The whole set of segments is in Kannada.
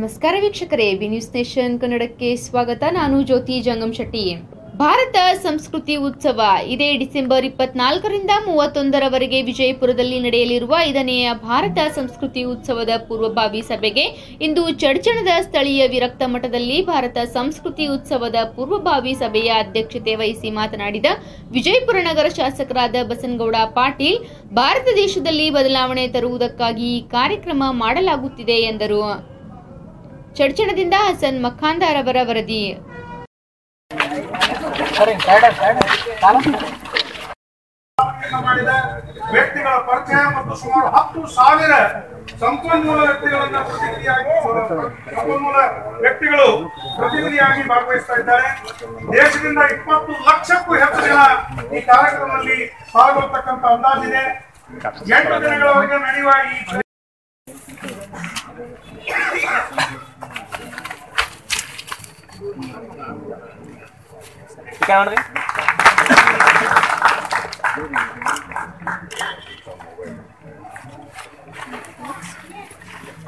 ನಮಸ್ಕಾರ ವೀಕ್ಷಕರೇ ಬಿ ನ್ಯೂಸ್ ನೇಷನ್ ಕನ್ನಡಕ್ಕೆ ಸ್ವಾಗತ. ನಾನು ಜ್ಯೋತಿ ಜಂಗಮ್ ಶೆಟ್ಟಿ. ಭಾರತ ಸಂಸ್ಕೃತಿ ಉತ್ಸವ. ಇದೇ ಡಿಸೆಂಬರ್ ಇಪ್ಪತ್ನಾಲ್ಕರಿಂದ ಮೂವತ್ತೊಂದರವರೆಗೆ ವಿಜಯಪುರದಲ್ಲಿ ನಡೆಯಲಿರುವ ಐದನೆಯ ಭಾರತ ಸಂಸ್ಕೃತಿ ಉತ್ಸವದ ಪೂರ್ವಭಾವಿ ಸಭೆಗೆ ಇಂದು ಚಡ್ಚಣದ ಸ್ಥಳೀಯ ವಿರಕ್ತ ಮಠದಲ್ಲಿ ಭಾರತ ಸಂಸ್ಕೃತಿ ಉತ್ಸವದ ಪೂರ್ವಭಾವಿ ಸಭೆಯ ಅಧ್ಯಕ್ಷತೆ ವಹಿಸಿ ಮಾತನಾಡಿದ ವಿಜಯಪುರ ನಗರ ಶಾಸಕರಾದ ಬಸನಗೌಡ ಪಾಟೀಲ್, ಭಾರತ ದೇಶದಲ್ಲಿ ಬದಲಾವಣೆ ತರುವುದಕ್ಕಾಗಿ ಈ ಕಾರ್ಯಕ್ರಮ ಮಾಡಲಾಗುತ್ತಿದೆ ಎಂದರು. ಚಡ್ಚಣದಿಂದ ಹಸನ್ ಮಖಾಂದಾರ್ ಅವರ ವರದಿ. ಮಾಡಿದ ವ್ಯಕ್ತಿಗಳ ಪರಿಚಯ ಮತ್ತು ಸುಮಾರು ಹತ್ತು ಸಾವಿರ ಸಂಪನ್ಮೂಲ ವ್ಯಕ್ತಿಗಳನ್ನ ಪ್ರತಿನಿಧಿಯಾಗಿ ಸಂಪನ್ಮೂಲ ವ್ಯಕ್ತಿಗಳು ಪ್ರತಿನಿಧಿಯಾಗಿ ಭಾಗವಹಿಸ್ತಾ ಇದ್ದಾರೆ. ದೇಶದಿಂದ ಇಪ್ಪತ್ತು ಲಕ್ಷಕ್ಕೂ ಹೆಚ್ಚು ಜನ ಈ ಕಾರ್ಯಕ್ರಮದಲ್ಲಿ ಪಾಲ್ಗೊಳ್ತಕ್ಕಂತ ಅಂದಾಜಿದೆ. ಎಂಟು ದಿನಗಳವರೆಗೆ ನಡೆಯುವ ಈ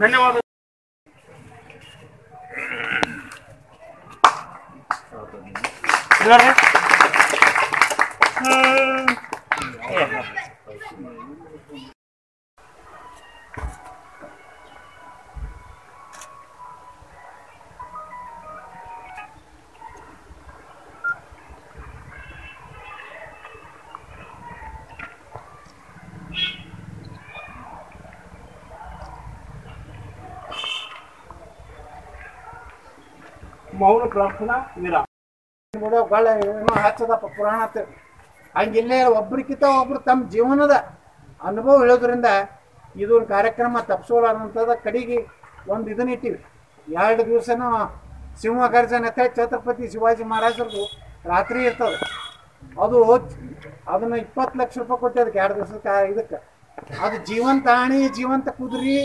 ಧನ್ಯವಾದ ಮೌನ ಪ್ರಾರ್ಥನಾ ವಿರಾಮ. ಬಿಡೋ ಗಳ ಏನೋ ಹಚ್ಚದಪ್ಪ ಪುರಾಣ ಹಂಗಿಲ್ಲ ಒಬ್ರಿಗಿಂತ ಒಬ್ರು ತಮ್ಮ ಜೀವನದ ಅನುಭವ ಹೇಳೋದ್ರಿಂದ ಇದೊಂದು ಕಾರ್ಯಕ್ರಮ ತಪ್ಪಿಸೋಲಾರಂತದ ಕಡೆಗೆ ಒಂದು ಇದನ್ನ ಇಟ್ಟಿವಿ. ಎರಡು ದಿವಸನೂ ಸಿಂಹ ಗರ್ಜನೆ ಛತ್ರಪತಿ ಶಿವಾಜಿ ಮಹಾರಾಜರದು ರಾತ್ರಿ ಇರ್ತದೆ. ಅದು ಅದನ್ನ ಇಪ್ಪತ್ತು ಲಕ್ಷ ರೂಪಾಯಿ ಕೊಟ್ಟು ಅದಕ್ಕೆ ಎರಡು ದಿವಸಕ್ಕೆ ಇದಕ್ಕೆ. ಅದು ಜೀವಂತ ಆಣಿ, ಜೀವಂತ ಕುದುರಿ,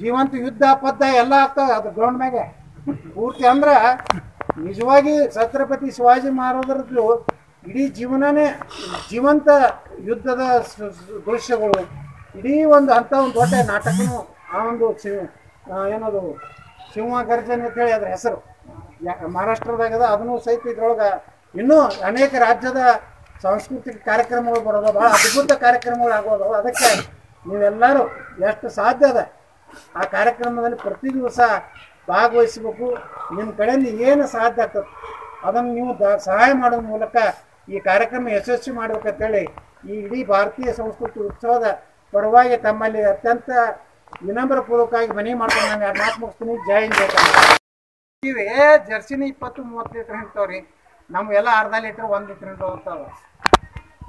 ಜೀವಂತ ಯುದ್ಧ ಪದ್ಧ ಎಲ್ಲ ಆಗ್ತವೆ ಅದು ಗ್ರೌಂಡ್ ಮ್ಯಾಗೆ. ಪೂರ್ತಿ ಅಂದ್ರೆ ನಿಜವಾಗಿ ಛತ್ರಪತಿ ಶಿವಾಜಿ ಮಹಾರಾಜರದ್ದು ಇಡೀ ಜೀವನನೇ ಜೀವಂತ ಯುದ್ಧದ ದೃಶ್ಯಗಳು. ಇಡೀ ಒಂದು ಅಂಥ ಒಂದು ದೊಡ್ಡ ನಾಟಕನು ಆ ಒಂದು ಸಿ- ಏನದು, ಸಿಂಹ ಗರ್ಜನೆ ಅಂತೇಳಿ ಅದ್ರ ಹೆಸರು. ಮಹಾರಾಷ್ಟ್ರದಾಗ ಮಹಾರಾಷ್ಟ್ರದಾಗದ ಅದನ್ನು ಸಹಿತ ಇದ್ರೊಳಗೆ ಇನ್ನೂ ಅನೇಕ ರಾಜ್ಯದ ಸಾಂಸ್ಕೃತಿಕ ಕಾರ್ಯಕ್ರಮಗಳು ಬರೋದು ಭಾಳ ಅದ್ಭುತ ಕಾರ್ಯಕ್ರಮಗಳು ಆಗೋದು. ಅದಕ್ಕೆ ನೀವೆಲ್ಲರೂ ಎಷ್ಟು ಸಾಧ್ಯ ಅದ ಆ ಕಾರ್ಯಕ್ರಮದಲ್ಲಿ ಪ್ರತಿ ದಿವಸ ಭಾಗವಹಿಸಬೇಕು. ನಿಮ್ಮ ಕಡೆಯಿಂದ ಏನು ಸಾಧ್ಯ ಆಗ್ತದೆ? ಅದನ್ನು ನೀವು ದ, ಸಹಾಯ ಮಾಡೋದ್ರ ಮೂಲಕ ಈ ಕಾರ್ಯಕ್ರಮ ಯಶಸ್ವಿ ಮಾಡ್ಬೇಕಂತೇಳಿ ಈ ಇಡೀ ಭಾರತೀಯ ಸಂಸ್ಕೃತಿ ಉತ್ಸವದ ಪರವಾಗಿ ತಮ್ಮಲ್ಲಿ ಅತ್ಯಂತ ವಿನಮ್ರಪೂರ್ವಕವಾಗಿ ಮನವಿ ಮಾಡ್ಕೊಂಡು ನಾನು ಎರಡು ಮಾತು ಮುಗಿಸ್ತೀನಿ. ಜೈ. ಇವೆ ಜರ್ಸಿನ ಇಪ್ಪತ್ತು ಮೂವತ್ತು ಲೀಟ್ರ್ ಹಿಂಡ್ತಾವ್ರಿ ನಮಗೆಲ್ಲ ಅರ್ಧ ಲೀಟ್ರ್, ಒಂದು ಲೀಟ್ರ್ ಹಿಂಡು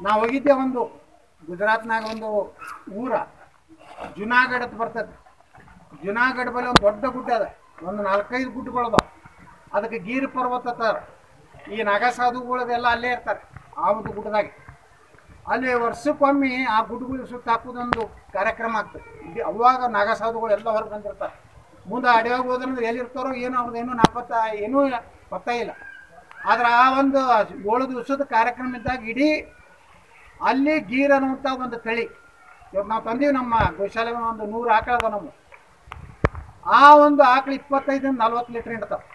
ನಾವು ಹೋಗಿದ್ದೆ ಒಂದು ಗುಜರಾತ್ನಾಗ ಒಂದು ಊರ. ಜುನಾಗಢ ಬರ್ತದೆ. ಜುನಾಗಢ ಬಳಿ ಒಂದು ದೊಡ್ಡ ಗುಡ್ಡ ಅದ. ಒಂದು ನಾಲ್ಕೈದು ಗುಡ್ಡಗಳದ ಅದಕ್ಕೆ ಗೀರ್ ಪರ್ವತ ತರ ಈ ನಾಗಸಾಧುಗಳದೆಲ್ಲ ಅಲ್ಲೇ ಇರ್ತಾರೆ, ಆ ಒಂದು ಗುಡ್ಡದಾಗೆ. ಅಲ್ಲಿ ವರ್ಷಕ್ಕೊಮ್ಮೆ ಆ ಗುಡ್ಡಗಳಿಗೆ ಸುತ್ತ ಹಾಕೋದೊಂದು ಕಾರ್ಯಕ್ರಮ ಆಗ್ತದೆ. ಅವಾಗ ನಾಗಸಾಧುಗಳು ಎಲ್ಲ ಹೊರಗೆ ಬಂದಿರ್ತಾರೆ. ಮುಂದೆ ಅಡಿಯಾಗ ಹೋದ್ರಂದ್ರೆ ಎಲ್ಲಿರ್ತಾರೋ ಏನೋ ಅವ್ರದ್ದು ಏನೂ ನಾಪತ್ತ, ಏನೂ ಪತ್ತ ಇಲ್ಲ. ಆದ್ರೆ ಆ ಒಂದು ಏಳು ದಿವಸದ ಕಾರ್ಯಕ್ರಮ ಇದ್ದಾಗ ಇಡೀ ಅಲ್ಲಿ ಗೀರ್ ಅನ್ನುವಂಥ ಒಂದು ತಳಿ. ಇವಾಗ ನಾವು ತಂದೀವಿ ನಮ್ಮ ಗೋಶಾಲೆ ಒಂದು ನೂರು ಆಕಳದ ನಮ್ಮ ಆ ಒಂದು ಆಕಳ ಇಪ್ಪತ್ತೈದರಿಂದ ನಲ್ವತ್ತು ಲೀಟ್ರ್ ಹಿಂಡ್ತಾವೆ.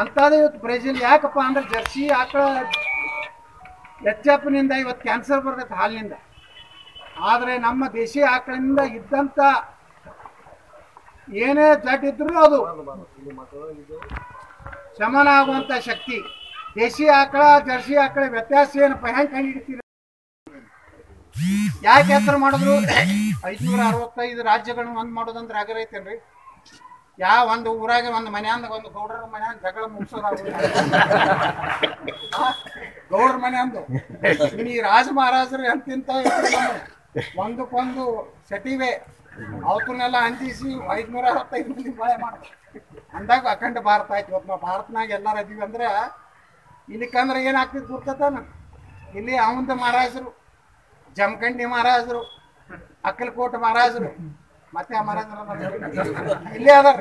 ಅಂಥದ್ದು ಇವತ್ತು ಬ್ರೆಜಿಲ್ ಯಾಕಪ್ಪ ಅಂದ್ರೆ ಜರ್ಸಿ ಆಕಳ ಎಚ್ಚಪ್ಪನಿಂದ ಇವತ್ತು ಕ್ಯಾನ್ಸರ್ ಬರ್ತೈತೆ ಹಾಲಿನಿಂದ. ಆದರೆ ನಮ್ಮ ದೇಶಿ ಆಕಳಿಂದ ಇದ್ದಂಥ ಏನೇ ಇದ್ರೂ ಅದು ಶಮನ ಆಗುವಂಥ ಶಕ್ತಿ. ದೇಶಿ ಆಕಳ, ಜರ್ಸಿ ಆಕಳ ವ್ಯತ್ಯಾಸ ಏನಪ್ಪ? ಹೆಂಗೆ ಕಂಡು ಯಾಕೆ ಹೆಸರು ಮಾಡಿದ್ರು? ಐದುನೂರ ಅರವತ್ತೈದು ರಾಜ್ಯಗಳನ್ನ ಒಂದು ಮಾಡೋದಂದ್ರೆ ಆಗರೈತೇನ್ರಿ ಯಾವ ಒಂದು ಊರಾಗ ಒಂದು ಮನ್ಯಾಂದ ಒಂದು ಗೌಡರ ಮನ್ಯಾಂದ ಜಗಳ ಗೌಡ್ರ ಮನೆ ಅಂದು. ಇನ್ನು ಈ ರಾಜ ಮಹಾರಾಜರು ಎಂತಿಂತ ಒಂದಕ್ಕೊಂದು ಸೆಟಿವೆ. ಅವತ್ತನ್ನೆಲ್ಲ ಅಂಜಿಸಿ ಐದ್ನೂರ ಅರವತ್ತೈದು ಮಂದಿ ಮಳೆ ಮಾಡ್ತಾರೆ. ಅಂದಾಗ ಅಖಂಡ ಭಾರತ ಆಯ್ತು. ಇವತ್ತು ನಾವು ಭಾರತನಾಗ ಎಲ್ಲಾರು ಅದೀವಿ ಅಂದ್ರೆ ಇಲ್ಲಿಕಂದ್ರೆ ಏನಾಗ್ತಿತ್ತು ಗುರ್ತತಾನ ಇಲ್ಲಿ ಅವಂದ ಮಹಾರಾಜರು, ಜಮಖಂಡಿ ಮಹಾರಾಜರು, ಅಕ್ಕಲಕೋಟ ಮಹಾರಾಜರು ಮತ್ತೆ ಆ ಮಹಾರಾಜರು ಇಲ್ಲೇ ಅದಾರ.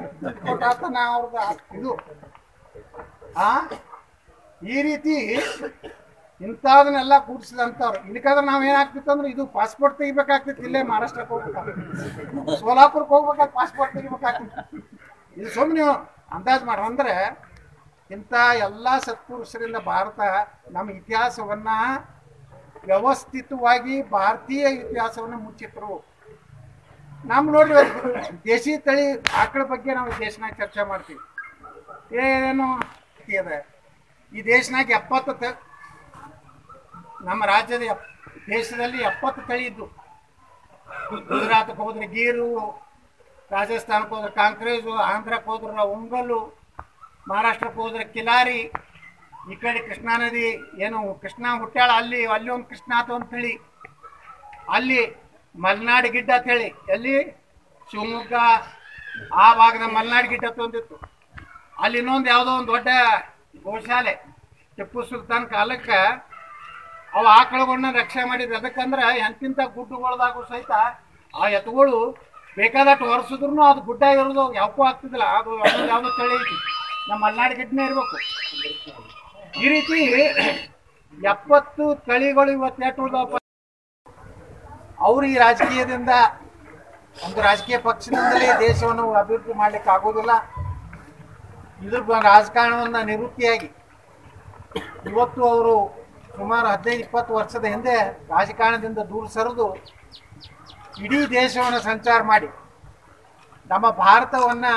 ಅವ್ರದ್ದು ಇದು. ಆ? ಈ ರೀತಿ ಇಂಥದನ್ನೆಲ್ಲ ಕೂಡಿಸಿದಂಥವ್ರು ಇದಕ್ಕಾದ್ರೆ ನಾವ್ ಏನಾಗ್ತಿತ್ತು ಅಂದ್ರೆ ಇದು ಪಾಸ್ಪೋರ್ಟ್ ತೆಗಿಬೇಕಾಗ್ತಿತ್ತು. ಇಲ್ಲೇ ಮಹಾರಾಷ್ಟ್ರಕ್ಕೆ ಹೋಗ್ಬೇಕಾಗ್ತಿತ್ತು ಸೋಲಾಪುರಕ್ಕೆ ಹೋಗ್ಬೇಕಾದ್ರೆ ಪಾಸ್ಪೋರ್ಟ್ ತೆಗಿಬೇಕಾಗ್ತಿತ್ತು. ಇದು ಸುಮ್ಮನೆ ಅಂದಾಜು ಮಾಡ ಅಂದ್ರೆ ಇಂಥ ಎಲ್ಲ ಸತ್ಪುರುಷರಿಂದ ಭಾರತ ನಮ್ಮ ಇತಿಹಾಸವನ್ನ ವ್ಯವಸ್ಥಿತವಾಗಿ ಭಾರತೀಯ ಇತಿಹಾಸವನ್ನು ಮುಚ್ಚಿಟ್ರು. ನಮ್ಮ ನೋಡ್ರಿ ದೇಶಿ ತಳಿ ಆಕಳ ಬಗ್ಗೆ ನಾವು ದೇಶನಾಗ ಚರ್ಚೆ ಮಾಡ್ತೀವಿ. ಏನು ಈ ದೇಶನಾಗ ಎಪ್ಪತ್ತು ತ, ನಮ್ಮ ರಾಜ್ಯದ ದೇಶದಲ್ಲಿ ಎಪ್ಪತ್ತು ತಳಿ ಇದ್ದು. ಗುಜರಾತ್ಗೆ ಹೋದ್ರೆ ಗೀರು ರಾಜಸ್ಥಾನಕ್ಕೆ ಹೋದ್ರೆ ಕಾಂಕ್ರೇಜು ಆಂಧ್ರಕ್ಕೆ ಹೋದ್ರೆ ಉಂಗಲ್ಲು ಮಹಾರಾಷ್ಟ್ರಕ್ಕೆ ಹೋದ್ರೆ ಕಿಲಾರಿ, ಈ ಕಡೆ ಕೃಷ್ಣಾ ನದಿ, ಏನು ಕೃಷ್ಣ ಹುಟ್ಟ್ಯಾಳ ಅಲ್ಲಿ ಅಲ್ಲಿ ಒಂದು ಕೃಷ್ಣ ಆತ ಒಂದು ತಳಿ. ಅಲ್ಲಿ ಮಲೆನಾಡು ಗಿಡ್ಡ ಅಂತ ಹೇಳಿ, ಎಲ್ಲಿ? ಶಿವಮೊಗ್ಗ, ಆ ಭಾಗದ ಮಲೆನಾಡು ಗಿಡ್ಡ ತಂದಿತ್ತು. ಅಲ್ಲಿ ಇನ್ನೊಂದು ಯಾವುದೋ ಒಂದು ದೊಡ್ಡ ಗೋಶಾಲೆ, ಟಿಪ್ಪು ಸುಲ್ತಾನ್ ಕಾಲಕ್ಕೆ ಅವು ಆಕಳುಗಳನ್ನ ರಕ್ಷೆ ಮಾಡಿದ್ರು. ಅದಕ್ಕಂದ್ರೆ ಎಂತಿಂತ ಗುಡ್ಡಗಳದಾಗೂ ಸಹಿತ ಆ ಎತ್ತುಗಳು ಬೇಕಾದಷ್ಟು ಹೊರಸಿದ್ರು ಅದು ಗುಡ್ಡ ಇರೋದು ಯಾವಕ್ಕೂ ಆಗ್ತಿದ್ದಿಲ್ಲ. ಅದು ಯಾವುದೋ ತಳಿ ಐತಿ. ನಮ್ಮ ಮಲೆನಾಡು ಗಿಡ್ಡನೇ ಇರಬೇಕು. ಈ ರೀತಿ ಎಪ್ಪತ್ತು ತಳಿಗಳು ಇವತ್ತು ಎಟ್ಟು ಅವರು ಈ ರಾಜಕೀಯದಿಂದ ಒಂದು ರಾಜಕೀಯ ಪಕ್ಷದಿಂದಲೇ ದೇಶವನ್ನು ಅಭಿವೃದ್ಧಿ ಮಾಡ್ಲಿಕ್ಕೆ ಆಗೋದಿಲ್ಲ. ಇದ್ರ ರಾಜಕಾರಣವನ್ನು ನಿವೃತ್ತಿಯಾಗಿ ಇವತ್ತು ಅವರು ಸುಮಾರು ಹದಿನೈದು, ಇಪ್ಪತ್ತು ವರ್ಷದ ಹಿಂದೆ ರಾಜಕಾರಣದಿಂದ ದೂರ ಸರಿದು ಇಡೀ ದೇಶವನ್ನು ಸಂಚಾರ ಮಾಡಿ, ನಮ್ಮ ಭಾರತವನ್ನು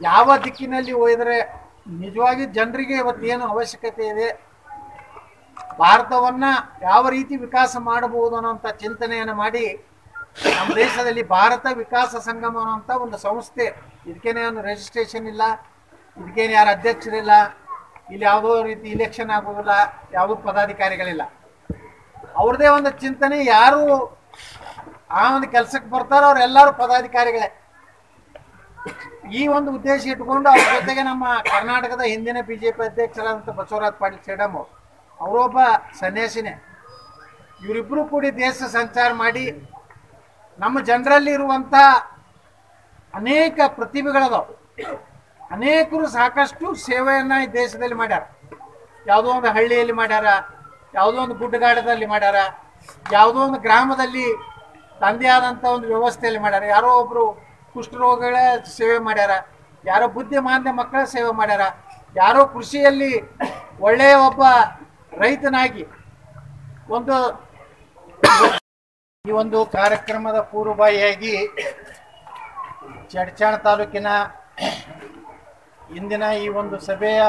ಯಾವ ದಿಕ್ಕಿನಲ್ಲಿ ಒಯ್ದರೆ ನಿಜವಾಗಿ ಜನರಿಗೆ ಇವತ್ತೇನು ಅವಶ್ಯಕತೆ ಇದೆ? ಭಾರತವನ್ನ ಯಾವ ರೀತಿ ವಿಕಾಸ ಮಾಡಬಹುದು ಅನ್ನೋಂಥ ಚಿಂತನೆಯನ್ನು ಮಾಡಿ ನಮ್ಮ ದೇಶದಲ್ಲಿ ಭಾರತ ವಿಕಾಸ ಸಂಗಮ ಅನ್ನೋಂಥ ಒಂದು ಸಂಸ್ಥೆ. ಇದಕ್ಕೇನೆ ಒಂದು ರಿಜಿಸ್ಟ್ರೇಷನ್ ಇಲ್ಲ. ಇದಕ್ಕೇನು ಯಾರು ಅಧ್ಯಕ್ಷರಿಲ್ಲ. ಇಲ್ಲಿ ಯಾವುದೋ ರೀತಿ ಇಲೆಕ್ಷನ್ ಆಗೋದಿಲ್ಲ ಯಾವುದೋ ಪದಾಧಿಕಾರಿಗಳಿಲ್ಲ. ಅವ್ರದ್ದೇ ಒಂದು ಚಿಂತನೆ, ಯಾರು ಆ ಒಂದು ಕೆಲಸಕ್ಕೆ ಬರ್ತಾರೋ ಅವರೆಲ್ಲರೂ ಪದಾಧಿಕಾರಿಗಳೇ. ಈ ಒಂದು ಉದ್ದೇಶ ಇಟ್ಕೊಂಡು ಅವ್ರ ಜೊತೆಗೆ ನಮ್ಮ ಕರ್ನಾಟಕದ ಹಿಂದಿನ ಬಿಜೆಪಿ ಅಧ್ಯಕ್ಷರಾದಂಥ ಬಸವರಾಜ ಪಾಟೀಲ್ ಸೇಡಮ್ ಅವರು. ಅವರೊಬ್ಬ ಸನ್ಯಾಸಿನೇ. ಇವರಿಬ್ಬರು ಕೂಡಿ ದೇಶ ಸಂಚಾರ ಮಾಡಿ ನಮ್ಮ ಜನರಲ್ಲಿ ಇರುವಂಥ ಅನೇಕ ಪ್ರತಿಭೆಗಳದಾವು. ಅನೇಕರು ಸಾಕಷ್ಟು ಸೇವೆಯನ್ನು ಈ ದೇಶದಲ್ಲಿ ಮಾಡ್ಯಾರ. ಯಾವುದೋ ಒಂದು ಹಳ್ಳಿಯಲ್ಲಿ ಮಾಡ್ಯಾರ, ಯಾವುದೋ ಒಂದು ಗುಡ್ಡಗಾಡದಲ್ಲಿ ಮಾಡ್ಯಾರ, ಯಾವುದೋ ಒಂದು ಗ್ರಾಮದಲ್ಲಿ ತಂದೆ ಆದಂಥ ಒಂದು ವ್ಯವಸ್ಥೆಯಲ್ಲಿ ಮಾಡ್ಯಾರ. ಯಾರೋ ಒಬ್ಬರು ಕುಷ್ಠರೋಗಗಳ ಸೇವೆ ಮಾಡ್ಯಾರ, ಯಾರೋ ಬುದ್ಧಿಮಾಂದ್ಯ ಮಕ್ಕಳ ಸೇವೆ ಮಾಡ್ಯಾರ, ಯಾರೋ ಕೃಷಿಯಲ್ಲಿ ಒಳ್ಳೆಯ ಒಬ್ಬ ರೈತನಾಗಿ ಒಂದು ಈ ಒಂದು ಕಾರ್ಯಕ್ರಮದ ಪೂರ್ವಭಾವಿಯಾಗಿ ಚಡ್ಚಾಣ ತಾಲೂಕಿನ ಇಂದಿನ ಈ ಒಂದು ಸಭೆಯ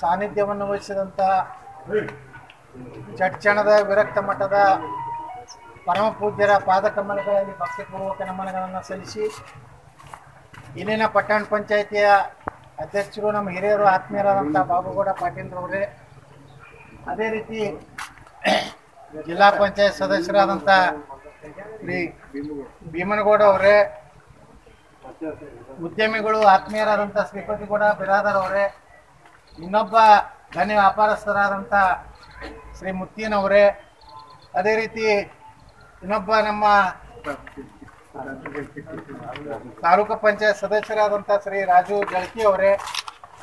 ಸಾನ್ನಿಧ್ಯವನ್ನು ವಹಿಸಿದಂಥ ಚಡ್ಚಣದ ವಿರಕ್ತ ಮಠದ ಪರಮ ಪೂಜ್ಯರ ಪಾದಕಮಲಗಳಲ್ಲಿ ಭಕ್ತಿಪೂರ್ವಕ ನಮನಗಳನ್ನು ಸಲ್ಲಿಸಿ ಇಲ್ಲಿನ ಪಟ್ಟಣ ಪಂಚಾಯಿತಿಯ ಅಧ್ಯಕ್ಷರು, ನಮ್ಮ ಹಿರಿಯರು ಆತ್ಮೀಯರಾದಂಥ ಬಾಬುಗೌಡ ಪಾಟೀಲ್ರವರೇ ಅದೇ ರೀತಿ ಜಿಲ್ಲಾ ಪಂಚಾಯತ್ ಸದಸ್ಯರಾದಂಥ ಶ್ರೀ ಭೀಮನಗೌಡ ಅವರೇ, ಉದ್ಯಮಿಗಳು ಆತ್ಮೀಯರಾದಂಥ ಶ್ರೀಪತಿಗೌಡ ಬಿರಾದರ್ ಅವರೇ, ಇನ್ನೊಬ್ಬ ಧನ್ಯ ವ್ಯಾಪಾರಸ್ಥರಾದಂಥ ಶ್ರೀ ಮುತ್ತಿನವರೇ ಅದೇ ರೀತಿ ಇನ್ನೊಬ್ಬ ನಮ್ಮ ತಾಲೂಕು ಪಂಚಾಯತ್ ಸದಸ್ಯರಾದಂಥ ಶ್ರೀ ರಾಜು ಜಳಕಿ ಅವರೇ,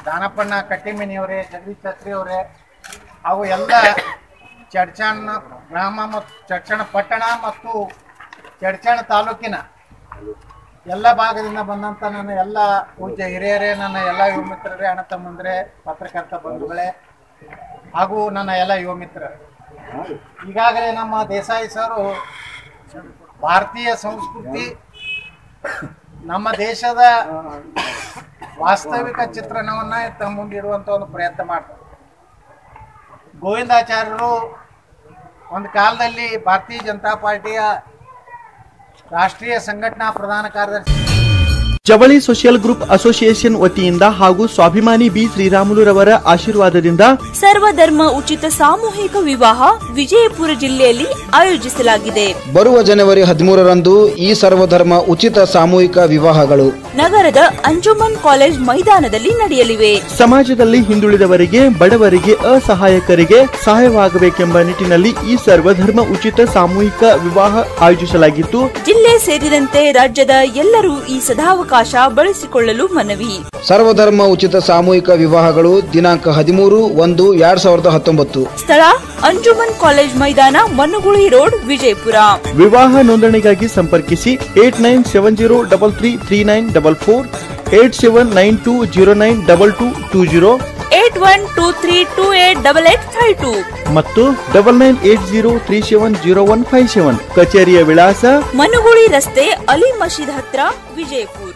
ದಾನಪ್ಪಣ್ಣ ಕಟ್ಟಿಮಿನಿ ಅವರೇ, ಜಗದೀಶ್ ಛತ್ರಿ ಅವರೇ ಹಾಗೂ ಎಲ್ಲ ಚಡ್ಚಣ್ಣ ಗ್ರಾಮ ಮತ್ತು ಚಡ್ಚಣ ಪಟ್ಟಣ ಮತ್ತು ಚಡ್ಚಣ ತಾಲೂಕಿನ ಎಲ್ಲ ಭಾಗದಿಂದ ಬಂದಂಥ ನನ್ನ ಎಲ್ಲ ಪೂಜ್ಯ ಹಿರಿಯರೇ, ನನ್ನ ಎಲ್ಲ ಯುವ ಮಿತ್ರರೇ, ಅಣ್ಣ ತಮ್ಮಂದ್ರೆ, ಪತ್ರಕರ್ತ ಬಂಧುಗಳೇ ಹಾಗೂ ನನ್ನ ಎಲ್ಲ ಯುವ ಮಿತ್ರರು. ಈಗಾಗಲೇ ನಮ್ಮ ದೇಸಾಯಿ ಸರು ಭಾರತೀಯ ಸಂಸ್ಕೃತಿ ನಮ್ಮ ದೇಶದ ವಾಸ್ತವಿಕ ಚಿತ್ರಣವನ್ನ ತಮ್ಮ ಮುಂದಿಡುವಂತ ಒಂದು ಪ್ರಯತ್ನ ಮಾಡ್ತಾರೆ. ಗೋವಿಂದಾಚಾರ್ಯರು ಒಂದು ಕಾಲದಲ್ಲಿ ಭಾರತೀಯ ಜನತಾ ಪಾರ್ಟಿಯ ರಾಷ್ಟ್ರೀಯ ಸಂಘಟನಾ ಪ್ರಧಾನ ಕಾರ್ಯದರ್ಶಿ. ಜವಳಿ ಸೋಷಿಯಲ್ ಗ್ರೂಪ್ ಅಸೋಸಿಯೇಷನ್ ವತಿಯಿಂದ ಹಾಗೂ ಸ್ವಾಭಿಮಾನಿ ಬಿ ಶ್ರೀರಾಮುಲುರವರ ಆಶೀರ್ವಾದದಿಂದ ಸರ್ವಧರ್ಮ ಉಚಿತ ಸಾಮೂಹಿಕ ವಿವಾಹ ವಿಜಯಪುರ ಜಿಲ್ಲೆಯಲ್ಲಿ ಆಯೋಜಿಸಲಾಗಿದೆ. ಬರುವ ಜನವರಿ ಹದಿಮೂರರಂದು ಈ ಸರ್ವಧರ್ಮ ಉಚಿತ ಸಾಮೂಹಿಕ ವಿವಾಹಗಳು. ನಗರದ ಅಂಜುಮನ್ ಕಾಲೇಜ್ ಮೈದಾನದಲ್ಲಿ ನಡೆಯಲಿವೆ. ಸಮಾಜದಲ್ಲಿ ಹಿಂದುಳಿದವರಿಗೆ ಬಡವರಿಗೆ ಅಸಹಾಯಕರಿಗೆ ಸಹಾಯವಾಗಬೇಕೆಂಬ ನಿಟ್ಟಿನಲ್ಲಿ ಈ ಸರ್ವಧರ್ಮ ಉಚಿತ ಸಾಮೂಹಿಕ ವಿವಾಹ ಆಯೋಜಿಸಲಾಗಿತ್ತು. ಜಿಲ್ಲೆ ಸೇರಿದಂತೆ ರಾಜ್ಯದ ಎಲ್ಲರೂ ಈ ಸದಾವಕಾಶ ಬಳಸಿಕೊಳ್ಳಲು ಮನವಿ. ಸರ್ವಧರ್ಮ ಉಚಿತ ಸಾಮೂಹಿಕ ವಿವಾಹಗಳು ದಿನಾಂಕ ಹದಿಮೂರು ಒಂದು ಎರಡ್ ಸಾವಿರದ ಹತ್ತೊಂಬತ್ತು. ಸ್ಥಳ ಅಂಜುಮನ್ ಕಾಲೇಜ್ ಮೈದಾನ ಮನ್ನುಗುಳಿ ರೋಡ್ ವಿಜಯಪುರ. ವಿವಾಹ ನೋಂದಣಿಗಾಗಿ ಸಂಪರ್ಕಿಸಿ eight nine seven zero double three three nine double four eight seven nine two zero nine double two two zero. Eight one two three two eight double eight five two. ಮತ್ತು double nine eight zero three seven zero one five seven. ಕಚೇರಿಯ ವಿಳಾಸ ಮನುಗುಳಿ ರಸ್ತೆ ಅಲಿ ಮಸೀದ್ ಹತ್ರ ವಿಜಯಪುರ.